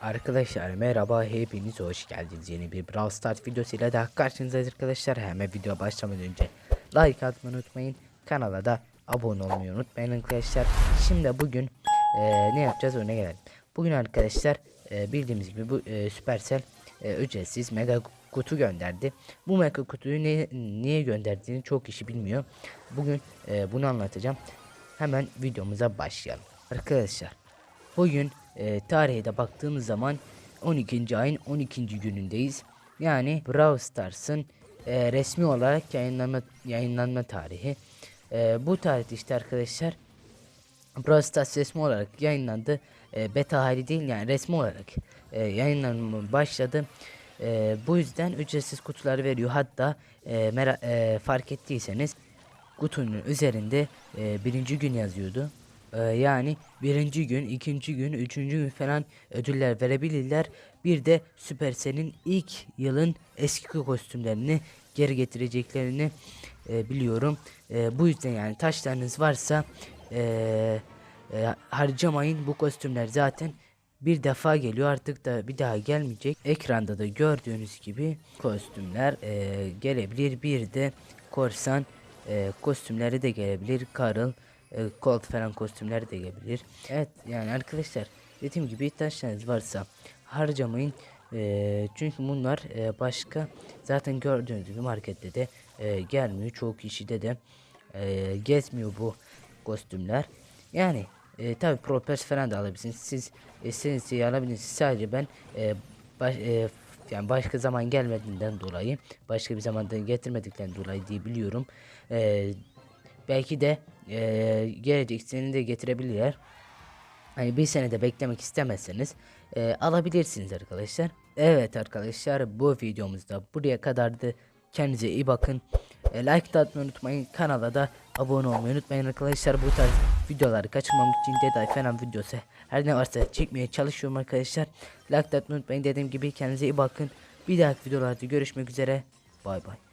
Arkadaşlar merhaba hepiniz hoş geldiniz. Yeni bir Brawl Stars videosuyla daha karşınızdayız arkadaşlar. Hemen video başlamadan önce like atmayı unutmayın. Kanala da abone olmayı unutmayın arkadaşlar. Şimdi bugün e, ne yapacağız? Ona gelelim bugün arkadaşlar e, bildiğimiz gibi bu e, Supercell e, ücretsiz mega kutu gönderdi. Bu mega kutuyu ne, niye gönderdiğini çok kişi bilmiyor. Bugün e, bunu anlatacağım. Hemen videomuza başlayalım. Arkadaşlar Bugün e, tarihe de baktığımız zaman 12. ayın 12. günündeyiz. Yani Brawl Stars'ın e, resmi olarak yayınlanma, yayınlanma tarihi. E, bu tarihte işte arkadaşlar Brawl Stars resmi olarak yayınlandı. E, beta hali değil yani resmi olarak e, yayınlanma başladı. E, bu yüzden ücretsiz kutular veriyor. Hatta e, mera- e, fark ettiyseniz kutunun üzerinde e, birinci gün yazıyordu. E, yani birinci gün, ikinci gün, üçüncü gün falan ödüller verebilirler. Bir de Supercell'in ilk yılın eski kostümlerini geri getireceklerini e, biliyorum. E, bu yüzden yani taşlarınız varsa e, e, harcamayın. Bu kostümler zaten bir defa geliyor artık da bir daha gelmeyecek. Ekranda da gördüğünüz gibi kostümler e, gelebilir. Bir de korsan e, kostümleri de gelebilir. Karıl, e, Colt falan kostümleri de gelebilir. Evet yani arkadaşlar dediğim gibi taşlarınız varsa harcamayın. E, çünkü bunlar e, başka zaten gördüğünüz gibi markette de e, gelmiyor. Çoğu kişide de e, gezmiyor bu kostümler. Yani e, tabi Propers falan da alabilirsiniz. Siz istediğiniz şeyi alabilirsiniz. Sadece ben e, baş, e, yani başka zaman gelmediğinden dolayı başka bir zamanda getirmediklerinden dolayı diye biliyorum. E, belki de e, gelecek seni de getirebilirler. Hani bir sene de beklemek istemezseniz e, alabilirsiniz arkadaşlar. Evet arkadaşlar bu videomuzda buraya kadardı. Kendinize iyi bakın. E, like da atmayı unutmayın. Kanala da abone olmayı unutmayın arkadaşlar. Bu tarz videoları kaçırmamak için detay falan videosu her ne varsa çekmeye çalışıyorum arkadaşlar. Like da atmayı unutmayın. Dediğim gibi kendinize iyi bakın. Bir dahaki videolarda görüşmek üzere. Bay bay.